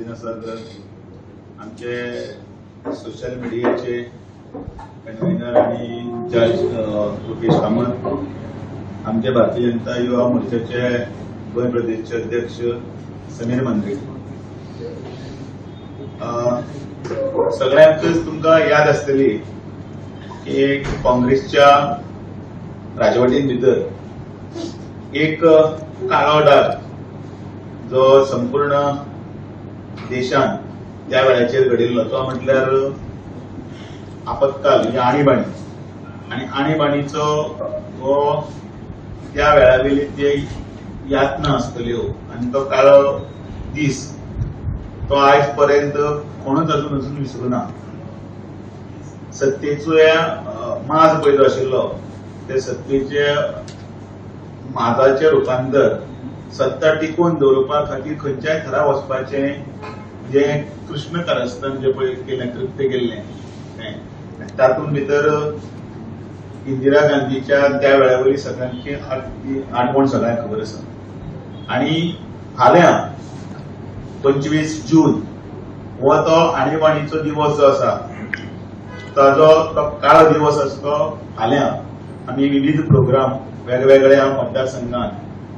Sir आमचे social मिडियाचे convener आणि जज लोकेश कामत आमचे भारतीय जनता युवा मोर्चाचे गोय प्रदेशचे अध्यक्ष समीर मंत्री सगळ्यांकच तुमकां याद आसतली की काँग्रेसच्या राजवटीन भितर एक काळो डाग जो संपूर्ण देशान त्या वेळाचेर घडिल्लो तो म्हटल्यार आपत्काल म्हणजे आणीबाणी. आणि आणीबाणीचो हो त्या वेळावेली जे यातना आसतल्यो आणि तो काळो दीस तो आयज पर्यंत कोणूच अजून अजून विसरूना सत्तेचो माज पयलो आशिल्लो. ते सत्तेचे माजाचे रुपांतर सत्ता टिकोवन दवरपा खातीर खंयच्याय थरा वचपाचें जे कृष्ण कारस्थान जे पळय केलें कृत्य केल्लें तें तातूंत भितर इंदिरा गांधीच्या त्या वेळावयली सगळ्यांची आठ- आठवण सगळ्यांक खबर आसा. आणि फाल्यां पंचवीस जून हो तो आणीबाणीचो दिवस जो आसा ताजो तो काळो दिवस आसा तो फाल्यां आमी विविध प्रोग्राम वेगवेगळ्या मतदारसंघात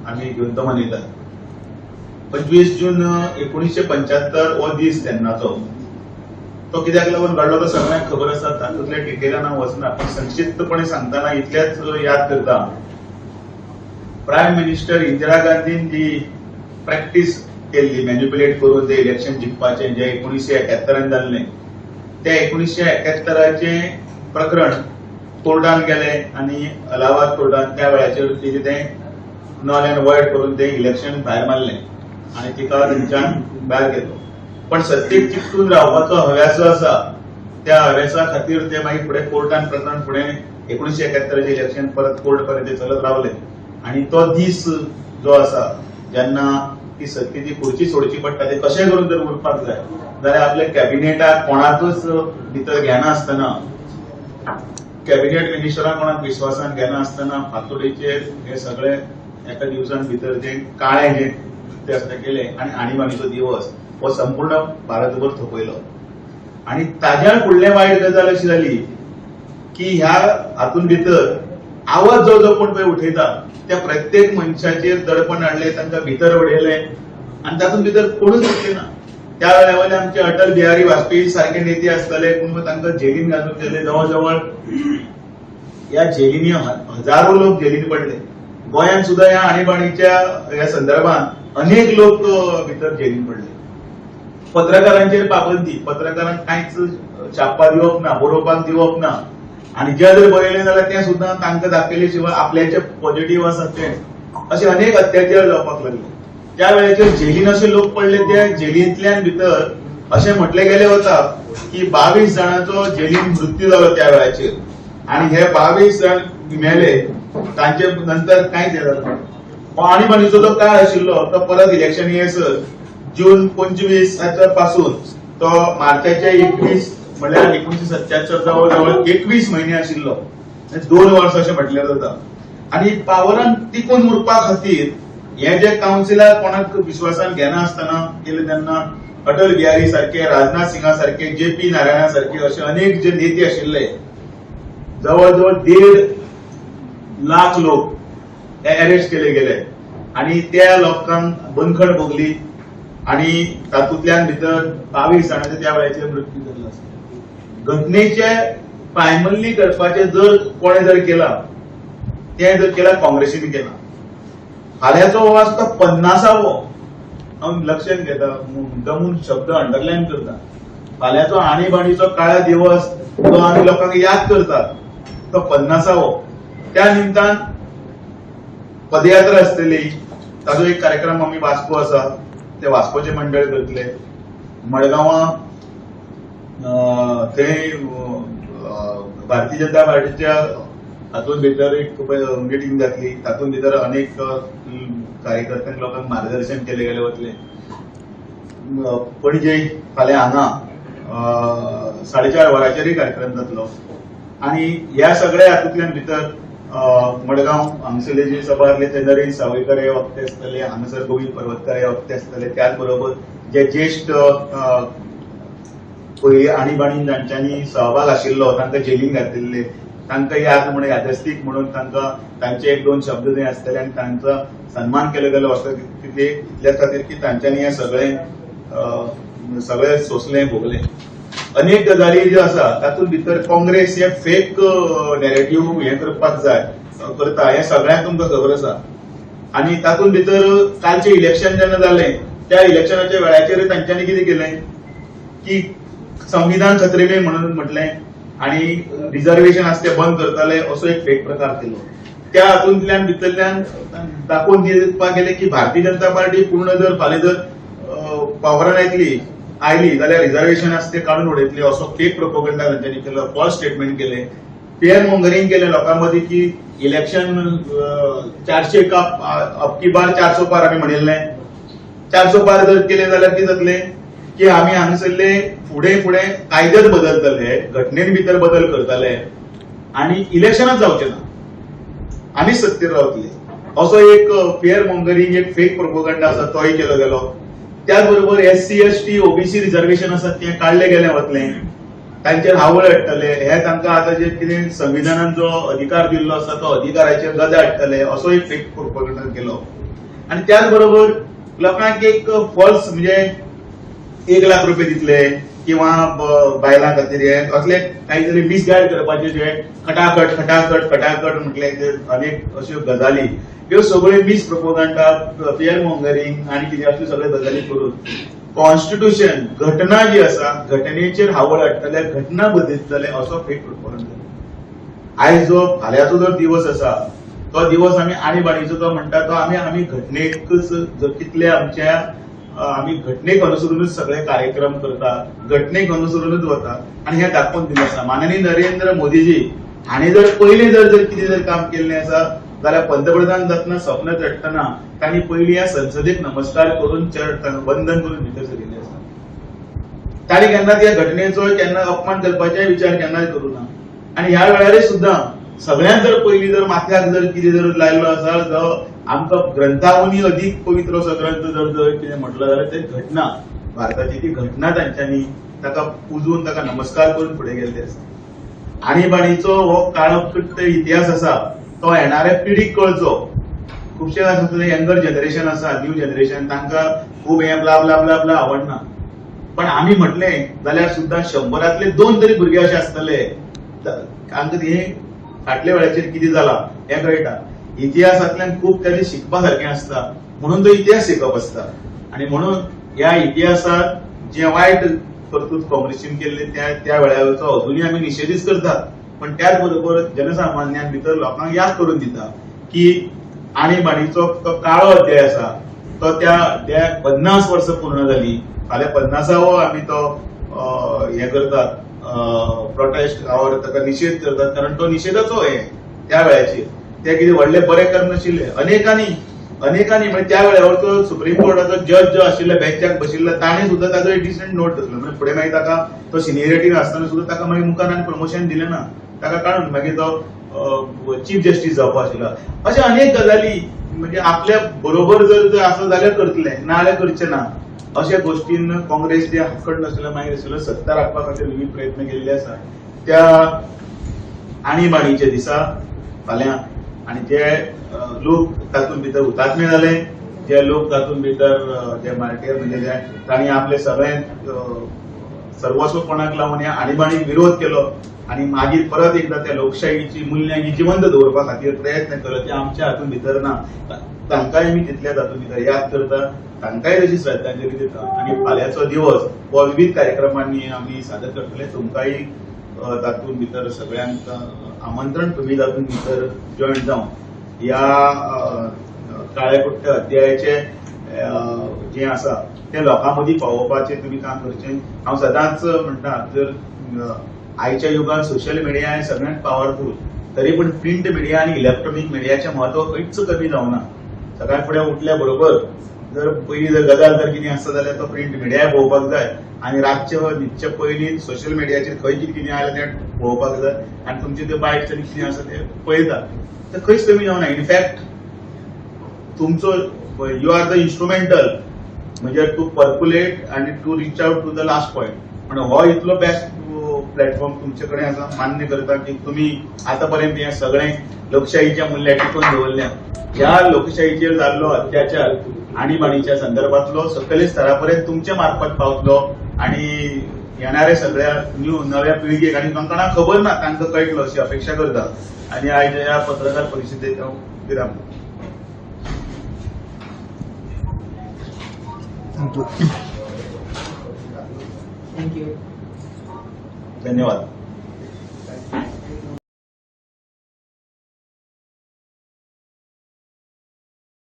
आमी घेवन तो मनयतात पंचवीस जून एकोणीसशे पंच्याहत्तर हो दीस तेन्नाचो तो. कित्याक लागून घडलो तो सगळ्यांक खबर आसा तातूंतल्या डिटेलान हांव वचना पूण संक्षिप्तपणे सांगतना इतलेंच याद करता. प्रायम मिनिस्टर इंदिरा गांधीन जी प्रॅक्टीस केल्ली मॅन्युप्युलेट करून ते इलेक्शन जिखपाचें जे एकोणीसशे एक्यात्तरान जाल्लें त्या एकोणीसशे एक्यात्तराचे प्रकरण कोर्टान गेले आनी अलाहाबाद कोर्टान त्या वेळाचेर तेजे तें नल एंड वॉयड करून ते इलेक्शन भायर मारलें आनी तिका थंयच्यान भायर गेलो पण सत्तेक चिकटून रावपाचो हव्यास जो आसा त्या हव्यासा खातीर ते मागीर फुडें कोर्टान प्रकरण फुडें एकोणीशे एक्यात्तराचें इलेक्शन परत कोर्ट पर्यंत चलत रावलें. आनी तो दीस जो आसा जेन्ना ती सत्तेची खुर्ची सोडची पडटा ते कशें करून जर उरपाक जाय जाल्यार आपल्या कॅबिनेटाक कोणाकच भितर घेनासतना कॅबिनेट मिनिस्टरां कोणाक विश्वासान घेनासतना फातोडीचेर हे सगळे एका दिवसान भितर जे काळें हे कृत्य केले तें आनी आणीबाणीचो दिवस हो संपूर्ण भारतभर थोपयलो आनी ताज्या फुडलें वायट गजाल अशी जाली की ह्या हातून भितर आवाज जो जो कोण पळय उठयता त्या प्रत्येक मनशाचेर दडपण हाडलें तांकां भितर उडयलें आनी तातूंत भितर कोणूच उरले ना. त्या वेळा आमचे अटल बिहारी वाजपेयी सारखे नेते आसतले पूण तांकां जेलीन घालून गेले जवळ जवळ या जेलीनी हजारो लोक जेलीन पडले. गोंयांत सुद्धा या आणीबाणीच्या ह्या संदर्भात अनेक लोक भितर जेलीन पडले. पत्रकारांचेर पाबंदी पत्रकारांक कांयच छापा दिवप ना बरोवपाक दिवप ना. आणि जे जर बरयलें जाल्यार तें सुद्दां तांकां दाखयले शिवाय आपल्याचे पॉझिटिव्ह आसात ते. असे अनेक अत्याचार जावपाक लागले. त्या वेळेचेर जेलीन असे लोक पडले त्या जेलींतल्यान भितर अशें म्हटलें गेले वता की बावीस जाणांचो जेलीन मृत्यू जालो त्या वेळाचेर. आणि हे बावीस जण मेले तांचे नंतर कांयच हे जालें आणीबाणीचो जो काळ आशिल्लो तो परत इलेक्शन येसर जून पंचवीसाच्या पासून तो मार्चाचे एकवीस म्हणजे म्हळ्यार एकोणीशे सत्यात्तर जवळ जवळ एकवीस म्हयने आशिल्लो म्हणजे दोन वर्स अशें म्हटलें जाता आनी पावरान टिकून उरपा खातीर हे जे कावन्सिलार कोणाक विश्वासान घेनासतना केले तेन्ना अटल बिहारी सारखे राजनाथ सिंगा सारखे जे पी नारायणा सारखे असे अनेक जे नेते आशिल्ले जवळ जवळ देड लाख लोक अरेस्ट केले गेले. आणि त्या लोकांक बंदखण भोगली. आणि तातूंतल्यान भितर बावीस जाणांचे त्या वेळाचेर मृत्यू जाल्लो आसा घटनेचे प्रायमल्ली करपाचे जर कोणें जर केला तें जर केला काँग्रेसीन केला. फाल्यांचो हो आसता तो पन्नासावो. हांव लक्षांत घेता मुद्दामून शब्द अंडरलायन करता. फाल्यांचो आणीबाणीचो काळा दिवस जो आमी लोकांक याद करतात तो पन्नासावो. त्या निमतान पदयात्रा आसतली ताजो एक कार्यक्रम आमी वास्को आसा ते वास्कोचे मंडळ करतले. मडगांवां थंय भारतीय जनता पार्टीच्या हातूंत भितर एक मिटींग जातली तातूंत भितर अनेक कार्यकर्त्यांक लोकांक मार्गदर्शन केले गेले वतले. पणजे फाल्यां हांगा साडेचार वरांचेरय कार्यक्रम जातलो. आणि ह्या सगळ्या हातूंतल्यान भितर मडगांव हांगसरले जे सभारले आसले ते नरेश सावयकर हे वक्ते आसतले हांगासर गोविंद पर्वतकार हे वक्ते आसतले त्याच बरोबर जे ज्येष्ठ अ, पयली आणीबाणीन जांच्यांनी सहभाग आशिल्लो तांकां जेलीन घातिल्ले. तांकां याद म्हणून यादस्तीक म्हणून तांकां तांचे एक दोन शब्द जरी आसतले आनी तांचो सन्मान केलो गेलो असो इतल्याच खातीर की तांच्यांनी हें सगळें सगळें सोंसलें भोगलें. अनेक गजाली ज्यो आसा तातूंत भितर काँग्रेस हे फेक नॅरेटिव्ह हें करपाक जाय करता हें सगळ्यांक तुमकां खबर आसा आनी तातूंत भितर कालचें इलेक्शन जेन्ना जालें त्या इलेक्शनाच्या वेळाचेर तांच्यांनी कितें केलें की संविधान खतरे म्हणून म्हटलें आनी रिजर्वेशन आसा तें बंद करतले असो एक फेक प्रकार केलो. त्या हातूंतल्यान भितरल्यान दाखोवन दिवपाक गेले की भारतीय जनता पार्टी पूर्ण जर फाल्यां जर पावरान येतली आयली जाल्यार रिझर्वेशन आसा तें काडून उडयतली असो फेक प्रोपोगंडा तांच्यानी केलो फॉल्स स्टेटमेंट केले. पेअर मॉंगरिंग केलें लोकां मदीं की इलेक्शन चारशे एका अबकी बार चारसो पार आमी म्हणिल्लें चारसो पार जर केले जाल्यार कितें जातलें की आमी हांगासरले फुडें फुडें कायद्यात बदलतले घटनेन भितर बदल करतले. आनी इलेक्शनच जावचें ना. आमी सत्तेर रावतले असो एक फेअर मॉंगरिंग एक फेक प्रोपोगंडा आसा तोय केलो गेलो. त्याच बरोबर S C S T OBC reservation आसा तें काडलें गेलें वतलें. तांचेर हावळ हाडटले हे तांकां आतां जे कितें संविधानान जो अधिकार दिल्लो आसा तो अधिकाराचेर गदा हाडटले असो एक फेक प्रोपोगंडा केलो. आनी त्याच बरोबर लोकांक एक फॉल्स म्हणजे एक लाख रुपये दितले. किंवा बायलां खातीर हे असले काहीतरी मिसगायड करपाचे जे खटाखट खटाखट खटाखट म्हटले अनेक अश्यो गजाली. ह्यो सगळ्यो मिस प्रोपोगंडा फियर मॉंगरिंग आनी कितें अश्यो सगळ्यो गजाली करून कॉन्स्टिट्युशन घटना जी आसा घटनेचेर हावळ हाडटले घटना बदलतले असो फेक प्रोपोगंडा. आयज जो फाल्यांचो जो दिवस आसा तो दिवस आमी आणीबाणीचो जो म्हणटा तो आमी आमी घटनेकच जर कितले आमच्या आम्ही आमी घटनेक अनुसरूनच सगळे कार्यक्रम करतात घटनेक अनुसरूनच वतात आनी हे दाखवून दिलें आसा माननीय नरेंद्र मोदीजी हांणी जर पयलीं जर जर कितें जर काम केल्लें आसा जाल्यार पंतप्रधान जातना स्वप्न चडटना तांणी पयलीं ह्या संसदेक नमस्कार करून चर्च वंदन करून भितर सरिल्लें आसा ताणी केन्नाच त्या घटनेचो केन्ना अपमान करपाचे विचार केन्नाच करू ना आनी ह्या वेळार सुद्दां सगळ्यांत जर पयलीं जर माथ्याक जर कितें जर लायलो आसा जो आमकां ग्रंथावनी अदीक पवित्र असो ग्रंथ जर जर कितें म्हटलो जाल्यार ते घटना भारताची ती घटना तांच्यांनी ताका पुजून ताका नमस्कार करून फुडें गेल्ले आसा आणीबाणीचो हो काळकट्ट इतिहास आसा तो येणाऱ्या पिढीक कळचो. खुबशे आसा यंगर जनरेशन आसा न्यू जनरेशन तांकां खूब हें ब्ला ब्ला ब्ला ब्ला आवडना. पण आम्ही म्हटले जाल्यार सुद्दां शंभरातले दोन तरी भुरगे अशे आसतले तांकां हे फाटल्या वेळाचेर कितें जालां हें कळटा. इतिहासांतल्यान खूब तरी शिकपा सारकें आसता म्हणून तो इतिहास शिकप आसता आनी म्हणून ह्या इतिहासात जे वायट कर्तूत काँग्रेसीन केल्ले त्या त्या वेळाचो अजुनूय आमी निशेधीच करतात. पण त्याच बरोबर जनसामान्यां भितर लोकांक याद करून दिता की आणीबाणीचो तो काळो अध्याय आसा तो त्या त्या पन्नास वर्सां पूर्ण जाली फाल्यां पन्नासावो आमी तो हे करतात प्रोटेस्ट और ताका निशेध करतात. कारण तो निशेधाचो हे त्या वेळाचेर ते कितें व्हडले बरें काम अनेकांनी अनेकांनी म्हणजे त्या वेळार तो सुप्रीम कोर्टाचो जज जो आशिल्लो बेंचाक बशिल्लो ताणें सुद्दां ताजो एक डिसेंट नोट घेतलो. म्हणजे फुडें मागीर ताका तो सिनियरिटीन आसतना सुद्दां ताका मागीर मुखार आनी प्रमोशन दिलें ना. ताका काडून मागीर तो चीफ जस्टीस जावपा आशिल्लो अशें अनेक गजाली म्हणजे आपल्या बरोबर जर जर आसा जाल्यार करतले ना जाल्यार करचे ना अशा गोष्टीन काँग्रेस जे हाकड नाशिल्लो मागीर आशिल्लो सत्ता राखपा खातीर विविध प्रयत्न केल्ले आसा त्या आणीबाणीच्या दिसा फाल्यां आनी जे लोक तातूंत भितर हुतात्मे जाले जे लोक तातून भितर जे मार्केट म्हणजे जे तांणी आपले सगळे सर्वस्वपणाक लावून ह्या आणीबाणीक विरोध केलो आनी मागीर परत एकदा त्या लोकशाहीची मुल्यां ही जिवंत दवरपा खातीर प्रयत्न केलो ते आमच्या हातून भितर ना तांकांय आमी तितल्या तातूंत भितर याद करता तांकांय तशी श्रद्धांजली दिता. आनी फाल्यांचो दिवस हो विविध कार्यक्रमांनी आमी सादर करतले तुमकांय तातूंत भितर सगळ्यांक आमंत्रण तुमी तातूंत भितर जॉयन जावन ह्या अ, काळेकुट्ट अध्यायाचे जे आसा ते लोकां मदीं पावोवपाचें तुमी काम करचें हांव सदांच म्हणटा जर आयच्या युगांत सोशल मिडिया हे सगळ्यांत पावरफूल तरी पूण प्रिंट मिडिया आनी इलेक्ट्रॉनिक मिडियाचें म्हत्व खंयच कमी जावना सकाळ फुडें उठल्या बरोबर जर पयलीं जर गजाल जर कितें आसता जाल्यार तो प्रिंट मिडियाय पळोवपाक जाय. आनी रातचे न्हिदचे पयलीं सोशल मिडियाचेर खंय कितें कितें आयलें तें पळोवपाक जाय आनी तुमचे ते बायट्स आनी कितें आसा तें पळयता ते खंयच कमी जावना इनफॅक्ट तुमचो यू आर द इन्स्ट्रुमेंटल म्हणजे टू पर्क्युलेट आनी to reach out to the last point पण हो इतलो बेस्ट प्लॅटफॉर्म तुमचे कडेन आसा मान्य करता की तुमी आतां पर्यंत हे सगळे लोकशाहीच्या मूल्या टिकून दवरल्या ह्या लोकशाहीचेर जाल्लो अत्याचार आणीबाणीच्या संदर्भातलो सकले स्तरापर्यंत तुमच्या मार्फत पावतलो आणि येणाऱ्या सगळ्या न्यू नव्या पिळगेक आणि तांकां खबर ना तांकां कळटलो अशी अपेक्षा करता आणि आयज ह्या पत्रकार परिशदेक हांव विराम. थँक्यू धन्यवाद.